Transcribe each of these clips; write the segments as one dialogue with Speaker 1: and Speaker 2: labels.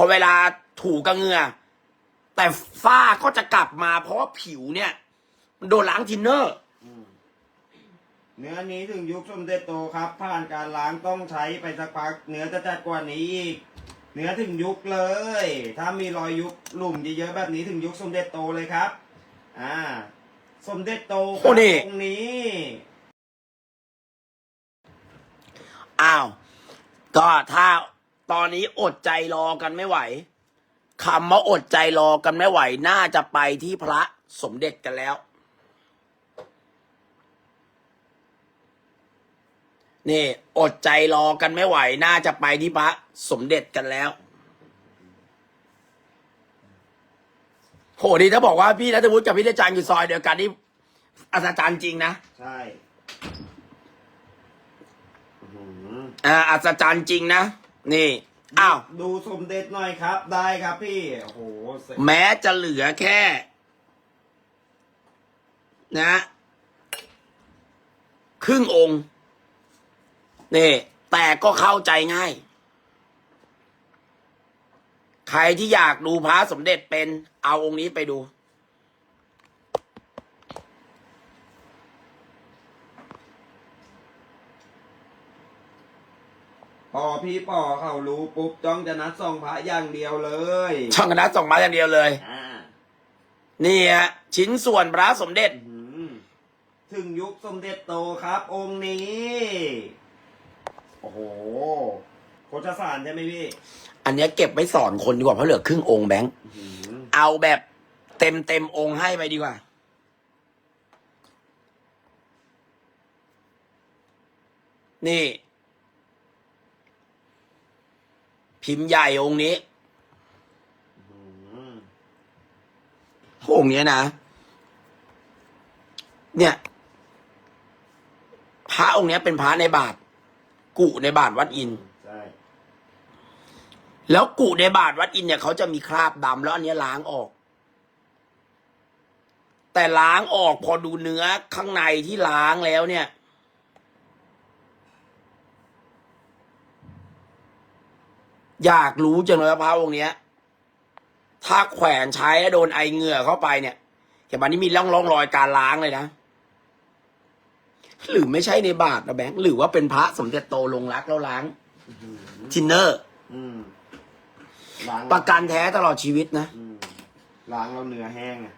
Speaker 1: พอเวลาถูกับเหงื่อ แต่ฝ้าก็จะกลับมา เพราะว่าผิวเนี่ย มันโดนล้างทินเนอร์
Speaker 2: เนื้อนี้ถึงยุคสมเด็จโตครับ ผ่านการล้างต้องใช้ไปสักพัก เนื้อจะจัดกว่านี้อีก เนื้อถึงยุคเลย ถ้ามีรอยยุคหลุมเยอะๆแบบนี้ถึงยุคสมเด็จโตเลยครับ อ่า สมเด็จโตค
Speaker 1: โอ้
Speaker 2: รับ
Speaker 1: นี่
Speaker 2: ตรงนี้
Speaker 1: อ้าว ก็ถ้า ตอนนี้อดใจรอกันไม่ไหวคำว่าอดใจรอกันไม่ไหว น่าจะไปที่พระสมเด็จกันแล้ว นี่ อดใจรอกันไม่ไหว น่าจะไปที่พระสมเด็จกันแล้วโหดีถ้าบอกว่าพี่นัทวุฒิกับพี่เดชจันทร์อยู่ซอยเดียวกันนี่อัศจรรย์จริงนะ
Speaker 2: ใช่อื้อหือ
Speaker 1: อ่าอัศจรรย์จริงนะ นี่ อ้าว
Speaker 2: ดูสมเด็จหน่อยครับ ได้ครับพี่โอ้โหเสร็จ
Speaker 1: แม้จะเหลือแค่ นะ ครึ่งองค์นี่แต่ก็เข้าใจง่าย ใครที่อยากดูพระสมเด็จเป็นเอาองค์นี้ไปดู
Speaker 2: พอพี่ป่อเขารู้ปุ๊บจ้องจะนัดส่องพระอย่างเดียวเลย
Speaker 1: ช่องคณะส่งมาอย่างเดียวเลย
Speaker 2: อ่า
Speaker 1: นี่ฮะชิ้นส่วนพระสมเด็จ
Speaker 2: อื้อหือถึงยุคสมเด็จโตครับ องค์นี้ โอ้โหโคชสารใช่ไหมพี่
Speaker 1: อันเนี้ยเก็บไว้สอนคนดีกว่าเพราะเหลือครึ่งองค์แบงค์
Speaker 2: อื้อหือ
Speaker 1: เอาแบบเต็มเต็มๆองค์ให้ไปดีกว่า นี่ พิมพ์ใหญ่องค์นี้
Speaker 2: อื้อ
Speaker 1: องค์เนี้ยนะ เนี่ย พระองค์เนี้ยเป็นพระในบาท กุในบาทวัดอินทร์
Speaker 2: ใช่
Speaker 1: แล้วกุในบาทวัดอินทร์เนี่ยเขาจะมีคราบดำแล้วอันเนี้ยล้างออก แต่ล้างออกพอดูเนื้อข้างในที่ล้างแล้วเนี่ย อยากรู้จังเลยว่าพระองค์เนี้ย ถ้าแขวนใช้แล้วโดนไอเหงื่อเข้าไปเนี่ยเห็นมันนี่มีร่องร่องรอยการล้างเลยนะ หรือไม่ใช่ในบาทนะแบงค์หรือว่าเป็นพระสมเด็จโตลงรักแล้วล้าง
Speaker 2: อื้อหือ
Speaker 1: ทินเนอร์
Speaker 2: อืมล้าง
Speaker 1: ประกันแท้ตลอดชีวิตนะ
Speaker 2: อืมล้างเราเนื้อแห้งอะ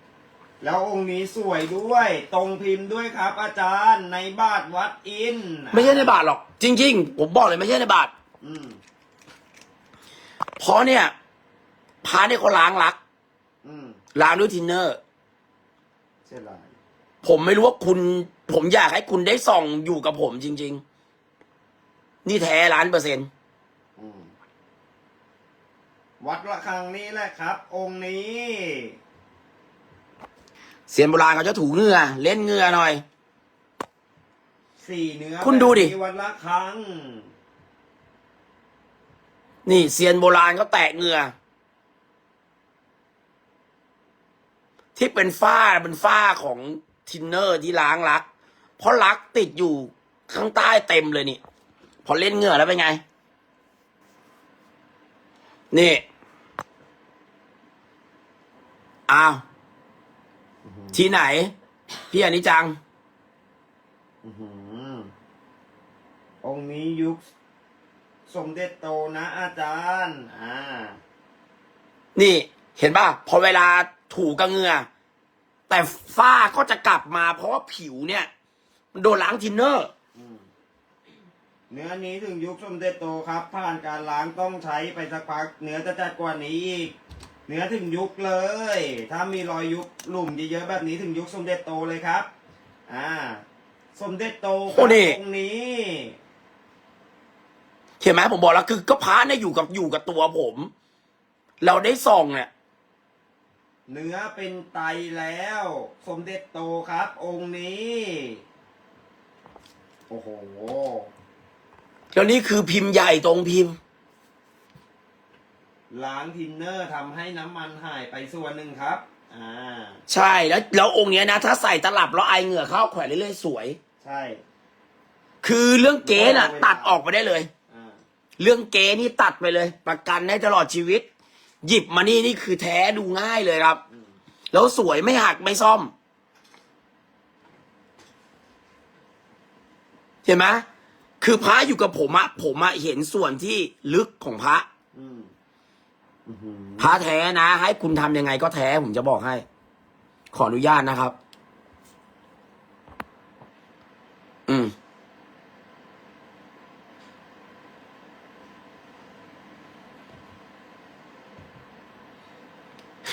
Speaker 2: แล้วองค์นี้สวยด้วย ตรงพิมพ์ด้วยครับ อาจารย์ในบาทวัดอินทร์
Speaker 1: ไม่ใช่ในบาทหรอก จริง ๆ ผมบอกเลยไม่ใช่ในบาท
Speaker 2: อืม
Speaker 1: เพราะเนี่ยพระเนี่ยเขาล้างรัก
Speaker 2: อืม
Speaker 1: ล้างด้วยทินเนอร์
Speaker 2: เช่นไร
Speaker 1: ผมไม่รู้ว่าคุณ ผมอยากให้คุณได้ส่องอยู่กับผมจริง ๆ นี่แท้ล้านเปอร์เซ็นต์
Speaker 2: อืมวัดระฆังนี้แหละครับ องค์นี้
Speaker 1: เซียนโบราณเขาจะถูเหงื่อเล่นเหงื่อหน่อย
Speaker 2: สี่เนื้อ
Speaker 1: คุณดูดิ
Speaker 2: แบบนี้วัดระฆัง
Speaker 1: นี่เซียนโบราณเขาแตะเหงื่อ ที่เป็นฝ้าเป็นฝ้าของทินเนอร์ที่ล้างรัก เพราะรักติดอยู่ข้างใต้เต็มเลยนี่ พอเล่นเหงื่อแล้วเป็นไง นี่อ้าวที่ไหน พี่อนิจัง
Speaker 2: อื้อหือองค์นี้ยุค สมเด็จโตนะอาจารย์ อ่า
Speaker 1: นี่เห็นป่ะพอเวลาถูกับเหงื่อแต่ฝ้าก็จะกลับมา เพราะว่าผิวเนี่ย มันโดนล้างทินเนอร์
Speaker 2: อืมเนื้อนี้ถึงยุคสมเด็จโตครับ ผ่านการล้างต้องใช้ไปสักพัก เนื้อจะจัดกว่านี้อีก เนื้อถึงยุคเลย ถ้ามีรอยยุคหลุมเยอะๆแบบนี้ถึงยุคสมเด็จโตเลยครับ อ่า สมเด็จโตค
Speaker 1: โอ้
Speaker 2: รับ
Speaker 1: นี่
Speaker 2: องค์นี้
Speaker 1: เห็นไหมผมบอกแล้วคือก็พระเนี่ยอยู่กับอยู่กับตัวผม เราได้ส่องเนี่ย
Speaker 2: เนื้อเป็นไตแล้ว สมเด็จโตครับ องค์นี้ โอ้โห
Speaker 1: แล้วนี่คือพิมพ์ใหญ่ตรงพิมพ์
Speaker 2: ล้างทินเนอร์ทำให้น้ำมันหายไปส่วนหนึ่งครับ อ่า
Speaker 1: ใช่แล้วแล้วองค์เนี้ยนะ ถ้าใส่ตลับแล้วไอเหงื่อเข้าแขวนเรื่อยๆสวย
Speaker 2: ใช่
Speaker 1: คือเรื่องเก๊น่ะ ตัดออกไปได้เลย
Speaker 2: อ่า
Speaker 1: เรื่องเกนี่ตัดไปเลย ประกันได้ตลอดชีวิต หยิบมานี่นี่คือแท้ดูง่ายเลยครับ แล้วสวยไม่หักไม่ซ่อม เห็นไหมคือพระอยู่กับผมอะผมอะเห็นส่วนที่ลึกของพระพระแท้นะ ให้คุณทำยังไงก็แท้ผมจะบอกให้ ขออนุญาตนะครับ อืม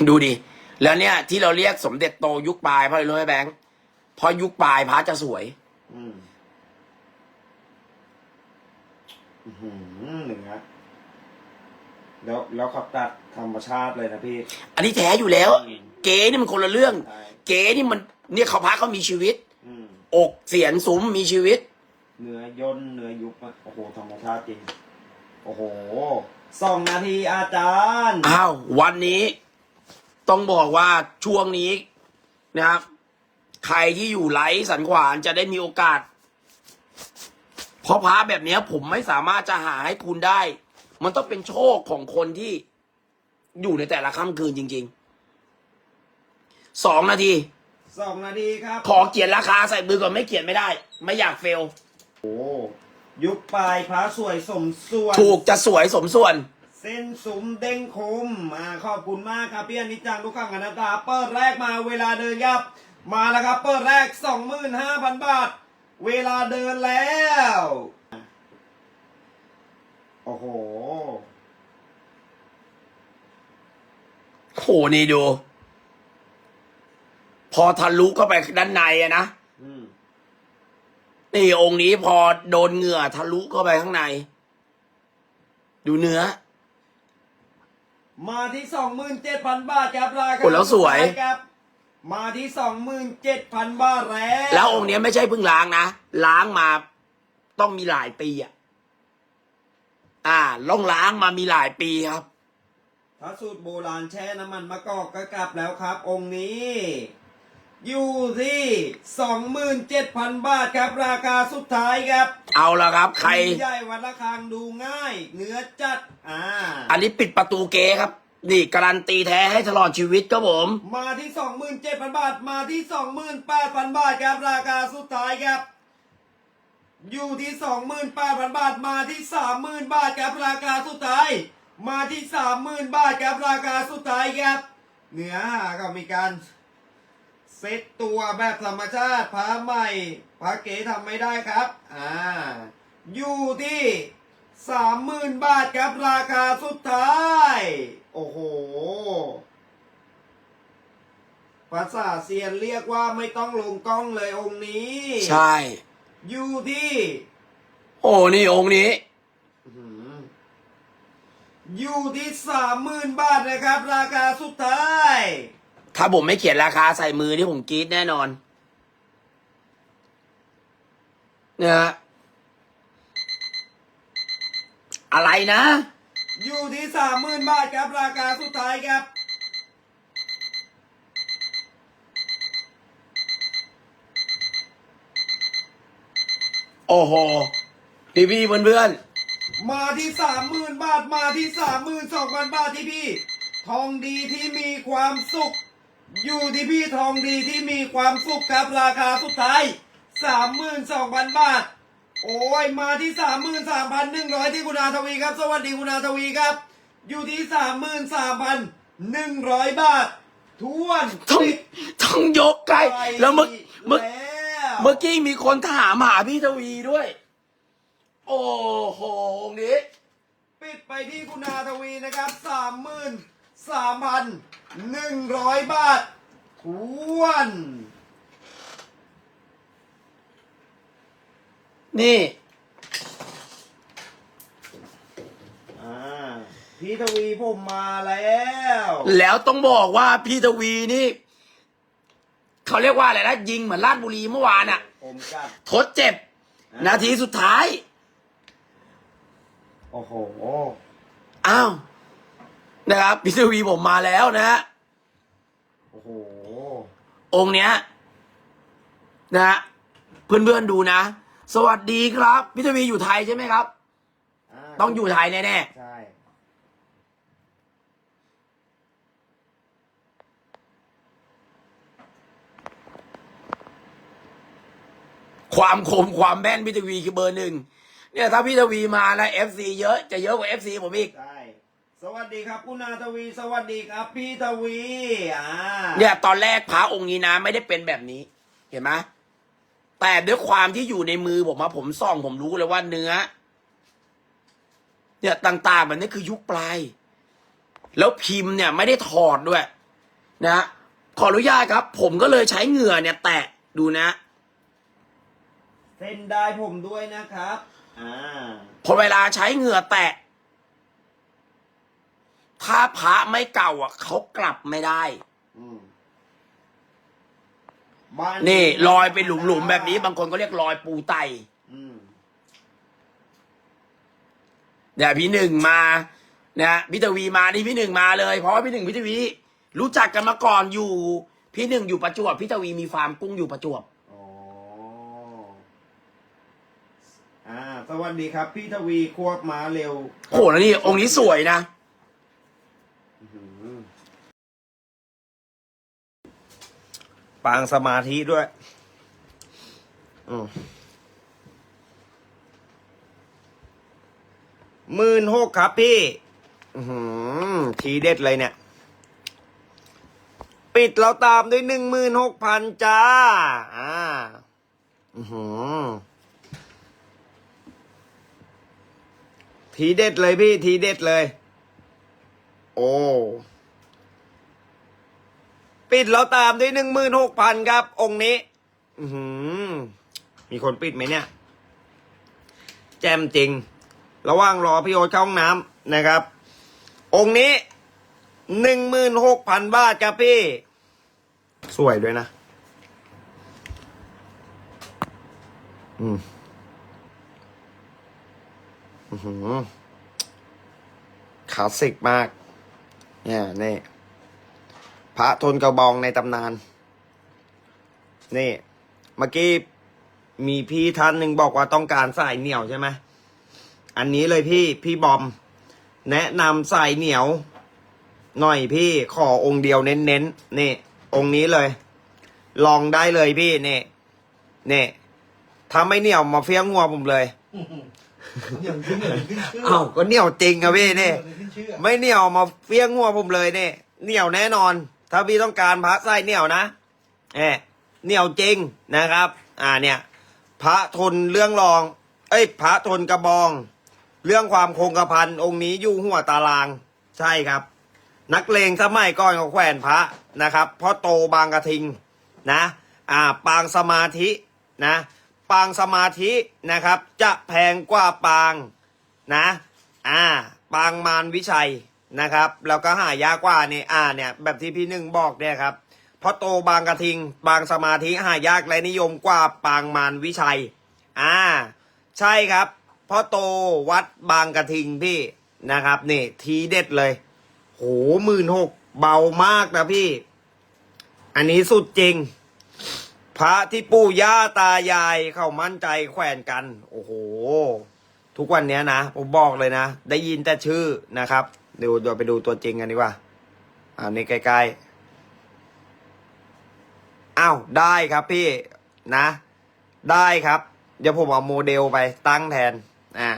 Speaker 1: ดูดิ แล้วเนี่ยที่เราเรียกสมเด็จโตยุคปลายเพราะอะไรรู้ไหมแบงค์เพราะยุคปลายพระจะสวย
Speaker 2: อืมอื้อหือหนึ่งฮะแล้วแล้วเขาตัดธรรมชาติเลยนะพี่
Speaker 1: อันนี้แท้อยู่แล้ว
Speaker 2: อืม
Speaker 1: เก๋นี่มันคนละเรื่อง
Speaker 2: ใช่
Speaker 1: เก๋นี่มันเนี่ยเขาพระเขามีชีวิต
Speaker 2: อืม
Speaker 1: อกเสียนซุ้มมีชีวิต
Speaker 2: เนื้อย่นเนื้อยุบอะโอ้โหธรรมชาติจริง โอ้โหสองนาทีอาจารย์
Speaker 1: อ้าว วันนี้ ต้องบอกว่าช่วงนี้นะครับ ใครที่อยู่ไลฟ์สันขวานจะได้มีโอกาส เพราะพระแบบเนี้ยผมไม่สามารถจะหาให้คุณได้ มันต้องเป็นโชคของคนที่อยู่ในแต่ละค่ำคืนจริงๆสองนาที
Speaker 2: สองนาทีครับ
Speaker 1: ขอเขียนราคาใส่มือก่อนไม่เขียนไม่ได้ ไม่อยากเฟล
Speaker 2: โอ้ยุคปลายพระสวยสมส่วน
Speaker 1: ถูกจะสวยสมส่วน
Speaker 2: เส้นสุมเด้งคุมมาขอบคุณมากครับพี่อนิจจังทุกขังอนัตตาเปิดแรกมาเวลาเดินยับ มาแล้วครับเปิดแรก 25,000 บาท เวลาเดินแล้ว โอ้โห
Speaker 1: โหนี่ดู พอทะลุเข้าไปด้านในอะนะ
Speaker 2: อืม
Speaker 1: นี่องค์นี้พอโดนเหงื่อทะลุเข้าไปข้างใน ดูเนื้อ
Speaker 2: มาที่27,000บาทครับราคา
Speaker 1: โอ้แล้วสวย
Speaker 2: ครับ มาที่27,000บาทแล้ว
Speaker 1: แล้วองค์เนี้ยไม่ใช่เพิ่งล้างนะ ล้างมาต้องมีหลายปีอะ อ่าล่องล้างมามีหลายปีครับ
Speaker 2: พระสูตรโบราณแช่น้ำมันมะกอกก็กลับแล้วครับ องค์นี้ อยู่ที่ 27,000 บาทครับ ราคาสุดท้ายครับ
Speaker 1: เอาละครับ ใคร
Speaker 2: ใหญ่วัดละคังดูง่าย เนื้อจัด อ่า
Speaker 1: อันนี้ปิดประตูเกครับ นี่การันตีแท้ให้ตลอดชีวิตครับผม
Speaker 2: มาที่ 27,000 บาท มาที่ 28,000 บาทครับ ราคาสุดท้ายครับ อยู่ที่ 28,000 บาท มาที่ 30,000 บาทครับ ราคาสุดท้าย มาที่ 30,000 บาทครับ ราคาสุดท้ายครับ เนื้อหาก็มีการ เซ็ตตัวแบบธรรมชาติพระใหม่พระเก๋ทำไม่ได้ครับ อ่า อยู่ที่30,000บาทครับราคาสุดท้าย โอ้โห ภาษาเซียนเรียกว่าไม่ต้องลงกล้องเลยองค์นี้
Speaker 1: ใช่
Speaker 2: อยู่ที่
Speaker 1: โอ้นี่องค์นี้
Speaker 2: อื้อหืออยู่ที่สามหมื่นบาทนะครับ ราคาสุดท้าย
Speaker 1: ถ้าผมไม่เขียนราคาใส่มือนี่ผมกรี๊ดแน่นอนเนี่ยฮะอะไรนะ
Speaker 2: อยู่ที่สามหมื่นบาทครับราคาสุดท้ายครับ
Speaker 1: โอ้โหพี่พี่เพื่อนเพื่อน
Speaker 2: มาที่สามหมื่นบาทมาที่สามหมื่นสองพันบาทที่พี่ ทองดีที่มีความสุข อยู่ที่พี่ทองดีที่มีความสุขครับราคาสุดท้ายสามหมื่นสองพันบาท โอ้ยมาที่สามหมื่นสามพันหนึ่งร้อยที่คุณอาทวีครับ สวัสดีคุณอาทวีครับ อยู่ที่สามหมื่นสามพันหนึ่งร้อยบาททวน
Speaker 1: ต้องต้องยกไกล แล้วเมื่อเมื่อ
Speaker 2: แล้ว
Speaker 1: เมื่อกี้มีคนถามหาพี่ทวีด้วย โอ้โหองค์นี้
Speaker 2: ปิดไปที่คุณอาทวีนะครับสามหมื่นสามพัน หนึ่งร้อยบาททวน
Speaker 1: นี่
Speaker 2: อ่าพี่ทวีผมมาแล้ว
Speaker 1: แล้วต้องบอกว่าพี่ทวีนี่ เขาเรียกว่าอะไรนะยิงเหมือนลาดบุรีเมื่อวานอะ
Speaker 2: ผมกับ
Speaker 1: ทดเจ็บนาทีสุดท้าย
Speaker 2: โอ้โห
Speaker 1: อ้าว นะครับพิซวีผมมาแล้วนะ
Speaker 2: โอ้โห
Speaker 1: องค์เนี้ยนะเพื่อนเพื่อนดูนะ สวัสดีครับพิทวีอยู่ไทยใช่ไหมครับต้องอยู่ไทยแน่
Speaker 2: แน่
Speaker 1: ความคมความแม่นพิทวีคือเบอร์หนึ่งเนี่ยถ้าพิทวีมานะเอฟซีเยอะจะเยอะกว่าเอฟซีผมอีก
Speaker 2: สวัสดีครับคุณนาทวี สวัสดีครับพี่ทวีอ่า
Speaker 1: เนี่ยตอนแรกพระองค์นี้นะ ไม่ได้เป็นแบบนี้ เห็นไหมแต่ด้วยความที่อยู่ในมือผมมาผมส่องผมรู้เลยว่าเนื้อ เนี่ยต่างๆแบบนี้คือยุคปลาย แล้วพิมพ์เนี่ยไม่ได้ถอดด้วย นะขออนุญาตครับ ผมก็เลยใช้เหงื่อเนี่ย แตะดูนะ
Speaker 2: เส้นได้ผมด้วยนะครับ อ่า
Speaker 1: พอเวลาใช้เหงื่อแตะ ถ้าพระไม่เก่าอะเขากลับไม่ได้
Speaker 2: อืมบ้า
Speaker 1: นี่รอยเป็นหลุมๆแบบนี้ บางคนก็เรียกรอยปูไต
Speaker 2: อืม
Speaker 1: เนี่ยพี่หนึ่งมานะพี่ทวีมานี่พี่หนึ่งมาเลยเพราะว่าพี่หนึ่งพี่ทวี รู้จักกันมาก่อนอยู่ พี่หนึ่งอยู่ประจวบพี่ทวีมีฟาร์มกุ้งอยู่ประจวบ
Speaker 2: อ๋ออ่า สวัสดีครับ พี่ทวีควบม้าเร็ว
Speaker 1: โอ้โหแล้วนี่องค์นี้สวยนะ
Speaker 2: อื้อหือ ปางสมาธิด้วย อืมหมื่นหกครับพี่ อือหือทีเด็ดเลยเนี่ย ปิดเราตามด้วยหนึ่งหมื่นหกพันจ้า อ่า อือหือทีเด็ดเลยพี่ ทีเด็ดเลย โอ้ปิดเราตามด้วยหนึ่งหมื่นหกพันครับ องค์นี้ อือหือมีคนปิดไหมเนี่ย แจมจริง ระหว่างรอพี่โอ๊ตเข้าห้องน้ำนะครับ องค์นี้หนึ่งหมื่นหกพันบาทครับพี่ สวยด้วยนะ อืมอือหือคลาสสิกมาก เนี่ยนี่พระทนกระบองในตำนาน นี่ เมื่อกี้มีพี่ท่านหนึ่งบอกว่าต้องการสายเหนียวใช่ไหมอันนี้เลยพี่พี่บอม แนะนำสายเหนียว หน่อยพี่ขอองค์เดียวเน้นๆนี่ องค์นี้เลย ลองได้เลยพี่นี่นี่ถ้าไม่เหนียวมาเฟี้ยงหัวผมเลย
Speaker 3: อย่างขึ้นอย่างขึ้นชื่อ
Speaker 2: อ้าวก็เหนียวจริงอะพี่นี่
Speaker 3: ขึ้น ชื่อ
Speaker 2: ไม่เหนียวมาเฟี้ยงหัวผมเลยเนี่ยเหนียวแน่นอน ถ้าพี่ต้องการพระไส้เหนียวนะเอเหนียวจริงนะครับ อ่าเนี่ย พระทนเรื่องรอง เอ้ย พระทนกระบอง เรื่องความคงกระพันองค์นี้อยู่หัวตาราง ใช่ครับ นักเลงสมัยก่อนเขาแขวนพระนะครับเพราะโตบางกระทิงนะ อ่า ปางสมาธินะ ปางสมาธินะครับ จะแพงกว่าปางนะ อ่า ปางมารวิชัยนะครับ แล้วก็หายากกว่านี่อ่าเนี่ยแบบที่พี่หนึ่งบอกเนี่ยครับเพราะโตบางกระทิง บางสมาธิหายากและนิยมกว่าปางมารวิชัย อ่า ใช่ครับเพราะโตวัดบางกระทิงพี่นะครับนี่ทีเด็ดเลย โหหมื่นหกเบามากนะพี่ อันนี้สุดจริง พระที่ปู่ย่าตายาย เขามั่นใจแขวนกัน โอ้โห ทุกวันเนี้ยนะผมบอกเลยนะ ได้ยินแต่ชื่อนะครับเดี๋ยวเราไปดูตัวจริงกันดีกว่าอ่านี่ใกล้ๆอ้าวได้ครับพี่นะ ได้ครับ เดี๋ยวผมเอาโมเดลไปตั้งแทนอ่า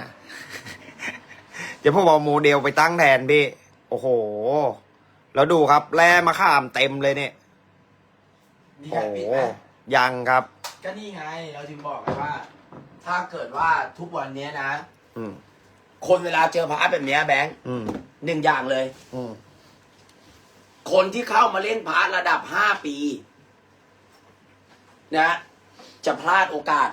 Speaker 2: เดี๋ยวผมเอาโมเดลไปตั้งแทนพี่โอ้โห แล้วดูครับแร่มะขามเต็มเลยเนี่ย
Speaker 1: มี
Speaker 2: โอ้
Speaker 1: การ
Speaker 2: โห
Speaker 1: ปิดไหม
Speaker 2: ยังครับ
Speaker 1: ก็นี่ไง เราถึงบอกไงว่า ถ้าเกิดว่าทุกวันเนี้ยนะ
Speaker 2: อืม
Speaker 1: คนเวลาเจอพระแบบเนี้ยแบงค์
Speaker 2: อืม
Speaker 1: หนึ่งอย่างเลย
Speaker 2: อืม
Speaker 1: คนที่เข้ามาเล่นพระระดับห้าปีนะ จะพลาดโอกาส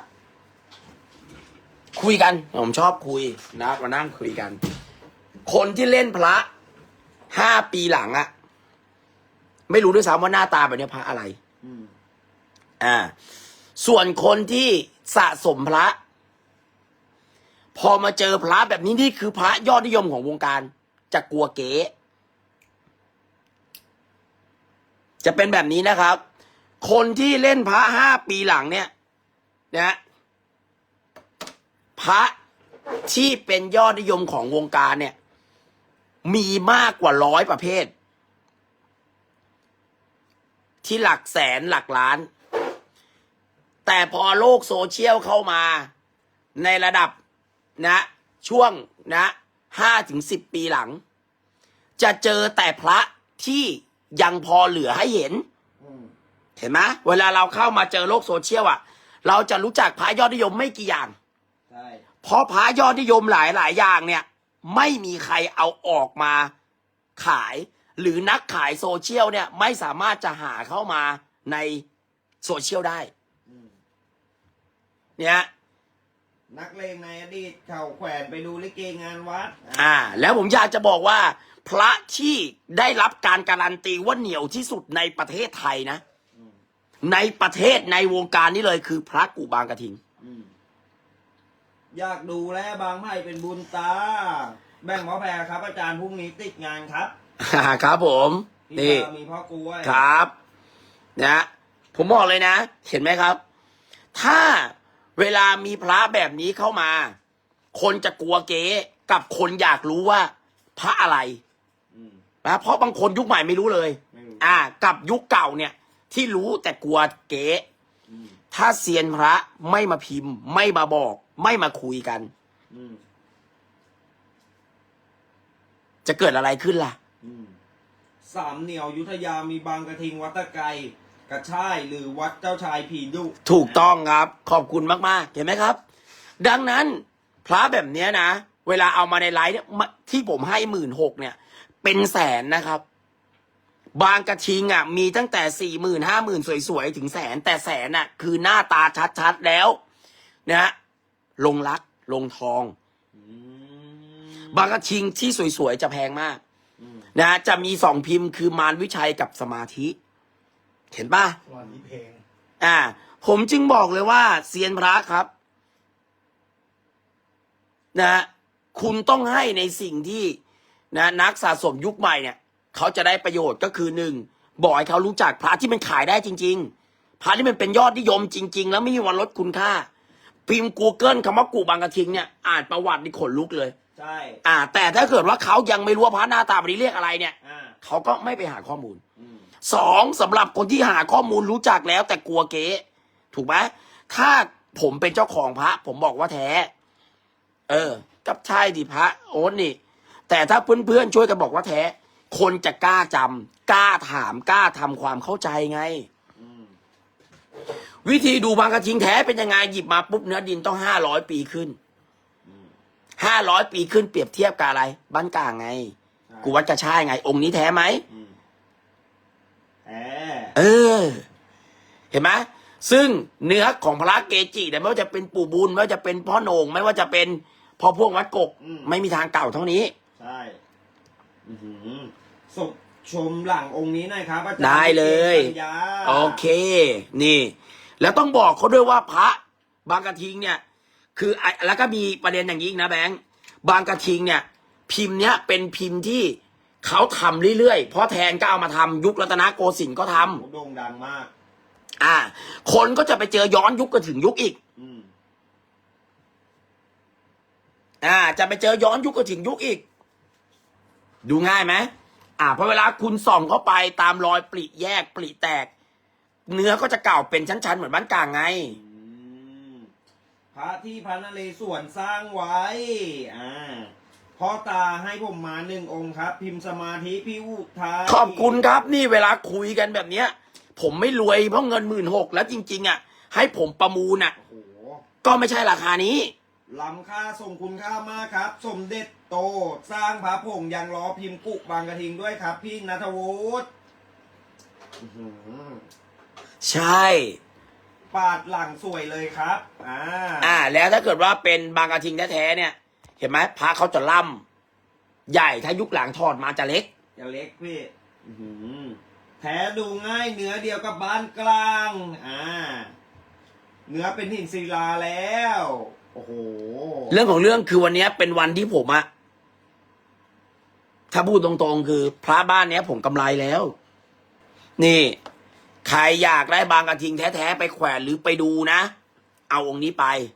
Speaker 1: คุยกัน ผมชอบคุยนะมานั่งคุยกัน คนที่เล่นพระห้าปีหลังอะไม่รู้ด้วยซ้ำว่าหน้าตาแบบเนี้ยพระอะไร
Speaker 2: อืม
Speaker 1: อ่า ส่วนคนที่ สะสมพระ พอมาเจอพระแบบนี้นี่คือพระยอดนิยมของวงการ จะกลัวเก๋จะเป็นแบบนี้นะครับ คนที่เล่นพระห้าปีหลังเนี่ยนะพระที่เป็นยอดนิยมของวงการเนี่ย มีมากกว่าร้อยประเภท ที่หลักแสนหลักล้าน แต่พอโลกโซเชียลเข้ามาในระดับนะช่วงนะห้าถึงสิบปีหลัง จะเจอแต่พระที่ยังพอเหลือให้เห็น เห็นไหมเวลาเราเข้ามาเจอโลกโซเชียลอะ เราจะรู้จักพระยอดนิยมไม่กี่อย่างเพราะพระยอดนิยมหลายหลายอย่างเนี่ย ไม่มีใครเอาออกมาขาย หรือนักขายโซเชียลเนี่ยไม่สามารถจะหาเข้ามาในโซเชียลได้ เนี่ย
Speaker 2: นักเลงในอดีตเขาแขวนไปดูลิเกงานวัด
Speaker 1: อ่า แล้วผมอยากจะบอกว่า พระที่ได้รับการการันตีว่าเหนียวที่สุดในประเทศไทยนะ
Speaker 2: อืม
Speaker 1: ในประเทศในวงการนี้เลยคือพระกูบางกระทิง
Speaker 2: อืมอยากดูแลบางไผ่เป็นบุญตา แบ่งพ่อแพรครับ อาจารย์พรุ่งนี้ติดงานครับ
Speaker 1: ครับผม
Speaker 2: ที่
Speaker 1: นี่
Speaker 2: ว่ามีพ่อกล้วย
Speaker 1: ครับ นะ ผมบอกเลยนะ เห็นไหมครับ ถ้า เวลามีพระแบบนี้เข้ามา คนจะกลัวเก๊กับคนอยากรู้ว่า พระอะไร
Speaker 2: อืม
Speaker 1: นะเพราะบางคนยุคใหม่ไม่รู้เลย
Speaker 2: ไม่รู้
Speaker 1: อ่า กับยุคเก่าเนี่ย ที่รู้แต่กลัวเก๊
Speaker 2: อืม
Speaker 1: ถ้าเซียนพระไม่มาพิมพ์ ไม่มาบอก ไม่มาคุยกัน
Speaker 2: อืม
Speaker 1: จะเกิดอะไรขึ้นล่ะ
Speaker 2: อืมสามเหนียวยุทธยามีบางกระทิงวัดตะไกร กระช่ายหรือวัดเจ้าชายผีดุ
Speaker 1: ถูกต้องครับขอบคุณมากๆ เห็นไหมครับ ดังนั้นพระแบบเนี้ยนะ เวลาเอามาในไลฟ์เนี่ยมาที่ผมให้หมื่นหกเนี่ย เป็นแสนนะครับ บางกระทิงอะ มีตั้งแต่สี่หมื่นห้าหมื่นสวยๆ ถึงแสนแต่แสนอะ คือหน้าตาชัดๆแล้วนะฮะลงรักลงทอง
Speaker 2: อืม
Speaker 1: บางกระทิงที่สวยๆ จะแพงมาก
Speaker 2: อืม
Speaker 1: นะฮะจะมีสองพิมพ์คือมารวิชัยกับสมาธิ เห็นปะ
Speaker 3: วันนี้เพลง
Speaker 1: อ่า ผมจึงบอกเลยว่าเซียนพระครับ นะคุณต้องให้ในสิ่งที่นะนักสะสมยุคใหม่เนี่ยเขาจะได้ประโยชน์ก็คือหนึ่งบอกให้เขารู้จักพระที่มันขายได้จริง ๆ พระที่มันเป็นยอดนิยมจริง ๆ แล้วไม่มีวันลดคุณค่า พิมพ์ Google คำว่ากูบางกระทิงเนี่ยอ่านประวัตินี่ขนลุกเลย
Speaker 2: ใช่
Speaker 1: อ่า แต่ถ้าเกิดว่าเขายังไม่รู้ว่าพระหน้าตาแบบนี้เรียกอะไรเนี่ย
Speaker 2: อ่า
Speaker 1: เขาก็ไม่ไปหาข้อมูล
Speaker 2: อืม
Speaker 1: สองสำหรับคนที่หาข้อมูลรู้จักแล้วแต่กลัวเก๊ถูกไหมถ้าผมเป็นเจ้าของพระ ผมบอกว่าแท้ เออ กับใช่ดิพระโอนนี่ แต่ถ้าเพื่อนๆช่วยกันบอกว่าแท้ คนจะกล้าจำกล้าถามกล้าทำความเข้าใจไง
Speaker 2: อืม
Speaker 1: วิธีดูบางกระทิงแท้เป็นยังไงหยิบมาปุ๊บเนื้อดินต้องห้าร้อยปีขึ้น
Speaker 2: อืม
Speaker 1: ห้าร้อยปีขึ้นเปรียบเทียบกับอะไร บ้านกลางไง
Speaker 2: ใช่
Speaker 1: กูวัดกระชายไง องค์นี้แท้ไหม
Speaker 2: อืมแหม
Speaker 1: เออ เห็นไหมซึ่งเนื้อของพระเกจิเนี่ยไม่ว่าจะเป็นปู่บุญไม่ว่าจะเป็นพ่อโหนงไม่ว่าจะเป็นพ่อพวกวัดกกไม่มีทางเก่าเท่านี้
Speaker 2: ใช่อือหือสบชมหลังองค์นี้หน่อยครับอาจารย์
Speaker 1: ได้เลย
Speaker 2: สัญญา
Speaker 1: โอเค นี่ แล้วต้องบอกเขาด้วยว่าพระบางกระทิงเนี่ย คือไอ้แล้วก็มีประเด็นอย่างนี้อีกนะแบงค์บางกระทิงเนี่ย พิมพ์เนี้ยเป็นพิมพ์ที่ เขาทำเรื่อยๆ เพราะแทนก็เอามาทำยุครัตนโกสินทร์ก็ทำ
Speaker 2: โอ้โด่งดังมาก
Speaker 1: อ่า คนก็จะไปเจอย้อนยุคกันถึงยุคอีก
Speaker 2: อืม
Speaker 1: อ่า จะไปเจอย้อนยุคก็ถึงยุคอีก ดูง่ายไหมอ่าเพราะเวลาคุณส่องเข้าไปตามรอยปริแยกปริแตก เนื้อก็จะเก่าเป็นชั้นๆเหมือนบ้านกลางไง
Speaker 2: อืมพระที่พระนเรศวรสร้างไว้ อ่า พ่อตาให้ผมมาหนึ่งองค์ครับ พิมพ์สมาธิพี่อุทัย
Speaker 1: ขอบคุณครับ นี่เวลาคุยกันแบบเนี้ย ผมไม่รวยเพราะเงินหมื่นหกแล้วจริง ๆ อะ ให้ผมประมูลอะ
Speaker 2: โอ้โห
Speaker 1: ก็ไม่ใช่ราคานี้
Speaker 2: ล้ำค่าส่งคุณค่ามากครับ สมเด็จโตสร้างพระผงยังล้อพิมพ์กุบางกระทิงด้วยครับ พี่นัทวุฒิอื้อหือ
Speaker 1: ใช่
Speaker 2: ปาดหลังสวยเลยครับ อ่า
Speaker 1: อ่า แล้วถ้าเกิดว่าเป็นบางกระทิงแท้ๆเนี่ย เห็นไหมพระเขาจะล่ำใหญ่ถ้ายุคหลังถอดมาจะเล็ก
Speaker 2: อย่าเล็กพี่อื้อหือแท้ดูง่ายเนื้อเดียวกับบ้านกลาง อ่า เนื้อเป็นหินศิลาแล้ว โอ้โห
Speaker 1: เรื่องของเรื่องคือวันเนี้ยเป็นวันที่ผมอะถ้าพูดตรงๆ คือ พระบ้านเนี้ย ผมกำไรแล้ว นี่ ใครอยากได้บางกระทิงแท้ๆไปแขวนหรือไปดูนะ เอาองค์นี้ไป
Speaker 2: อืม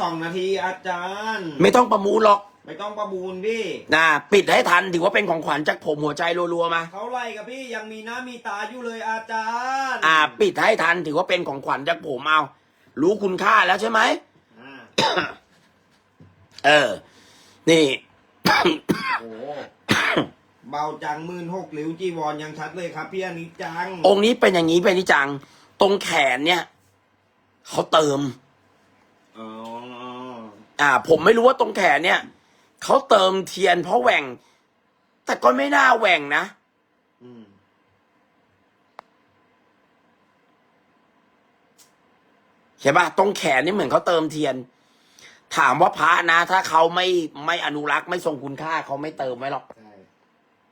Speaker 2: สองนาทีอาจารย์
Speaker 1: ไม่ต้องประมูลหรอก
Speaker 2: ไม่ต้องประมูลพี่
Speaker 1: นะปิดให้ทันถือว่าเป็นของขวัญจากผมหัวใจรัวๆมา
Speaker 2: เขาไล่กับพี่ยังมีหน้ามีตาอยู่เลยอาจารย์
Speaker 1: อ่า ปิดให้ทันถือว่าเป็นของขวัญจากผมเอา รู้คุณค่าแล้วใช่ไหม
Speaker 2: อ่า
Speaker 1: เออ นี่
Speaker 2: โอ้โหเบาจังหมื่นหกหลิวจีวรยังชัดเลยครับพี่อนิจจัง
Speaker 1: องค์นี้เป็นอย่างนี้เป็นนิจัง ตรงแขนเนี่ย เขาเติม
Speaker 2: อ๋อ
Speaker 1: อ่า ผมไม่รู้ว่าตรงแขนเนี่ยเขาเติมเทียนเพราะแหว่ง แต่ก็ไม่น่าแหว่งนะ
Speaker 2: อืม
Speaker 1: เห็นปะตรงแขนนี่เหมือนเขาเติมเทียน ถามว่าพระนะ ถ้าเขาไม่ไม่อนุรักษ์ไม่ทรงคุณค่าเขาไม่เติมไว้หรอก
Speaker 2: ใช่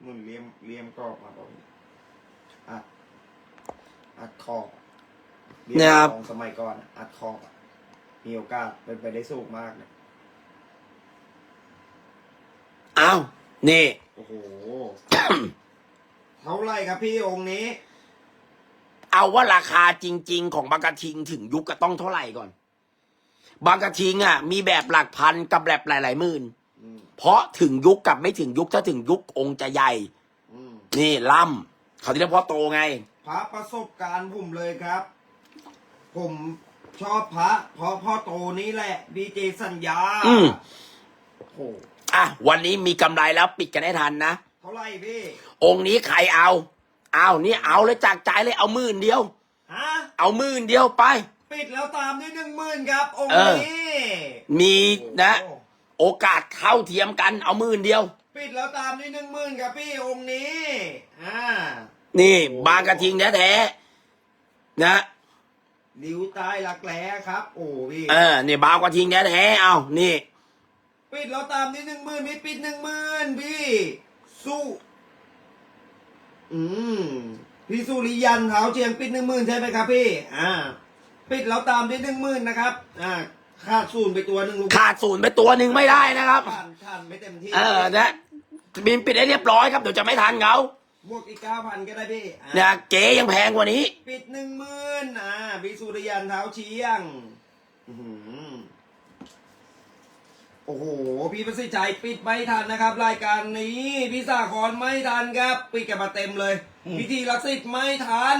Speaker 2: นุ่นเลียมเลียมกรอบมาตรงนี้อัดอัดคอบเลียม
Speaker 1: เนี่ยครับ
Speaker 2: ของสมัยก่อนอะอัดคอบอะ มีโอกาสเป็นไปได้สูงมากเนี่ย
Speaker 1: อ้าวนี่
Speaker 2: โอ้โห เท่าไหรครับพี่องค์นี้
Speaker 1: เอาว่าราคาจริง ๆ ของบางกระทิงถึงยุคก็ต้องเท่าไหร่ก่อน บางกระทิงอะ มีแบบหลักพันกับแบบหลายๆหมื่น
Speaker 2: อืม
Speaker 1: เพราะถึงยุคกับไม่ถึงยุคถ้าถึงยุคองค์จะใหญ่
Speaker 2: อืม
Speaker 1: นี่ล่ำเขาที่เรียกพ่อโตไง
Speaker 2: พระประสบการณ์ผมเลยครับ ผม ชอบพระเพราะพ่อโตนี้แหละดีเจสัญญา
Speaker 1: อืม
Speaker 2: โอ้โห
Speaker 1: อะวันนี้มีกำไรแล้วปิดกันให้ทันนะ
Speaker 2: เท่าไหรพี่
Speaker 1: องค์นี้ใครเอา เอานี่เอาเลยจากใจเลยเอาหมื่นเดียว
Speaker 2: ฮะ
Speaker 1: เอาหมื่นเดียวไป
Speaker 2: ปิดแล้วตามด้วยหนึ่งหมื่นครับองค์
Speaker 1: เออ
Speaker 2: นี้
Speaker 1: มีนะ
Speaker 2: โอ้โห
Speaker 1: โอกาสเท่าเทียมกันเอาหมื่นเดียว
Speaker 2: ปิดแล้วตามด้วยหนึ่งหมื่นครับพี่องค์นี้อ่า
Speaker 1: นี่
Speaker 2: โอ้
Speaker 1: บางกระทิงแท้ๆนะ
Speaker 2: นิ้วใต้รักแร้ครับ โอ้พี่
Speaker 1: เออนี่บางกระทิงแท้ๆเอานี่
Speaker 2: ปิดแล้วตามด้วยหนึ่งหมื่นพี่ปิดหนึ่งหมื่นพี่ สู้ อืมพี่สุริยันเท้าเชียงปิดหนึ่งหมื่นใช่ไหมครับพี่ อ่า ปิดแล้วตามด้วยหนึ่งหมื่นนะครับ อ่าขาดศูนย์ไปตัวหนึ่งลูก
Speaker 1: ขาดศูนย์ไปตัวหนึ่งไม่ได้นะครับ
Speaker 2: ขาดขาดไม่เต็มที่
Speaker 1: เออนะบินปิดให้เรียบร้อยครับเดี๋ยวจะไม่ทันเขา
Speaker 2: บวกอีกเก้าพันก็ได้พี่อ่า
Speaker 1: เนี่ยเก๋ยังแพงกว่านี้
Speaker 2: ปิดหนึ่งหมื่นอ่าพี่สุริยันเท้าเชียงอื้อหือโอ้โห พี่ประสิทธิ์ชัยปิดไม่ทันนะครับ รายการนี้ พี่สาครไม่ทันครับ ปิดกันมาเต็มเลย พิธีรักสิทธิ์ไม่ทัน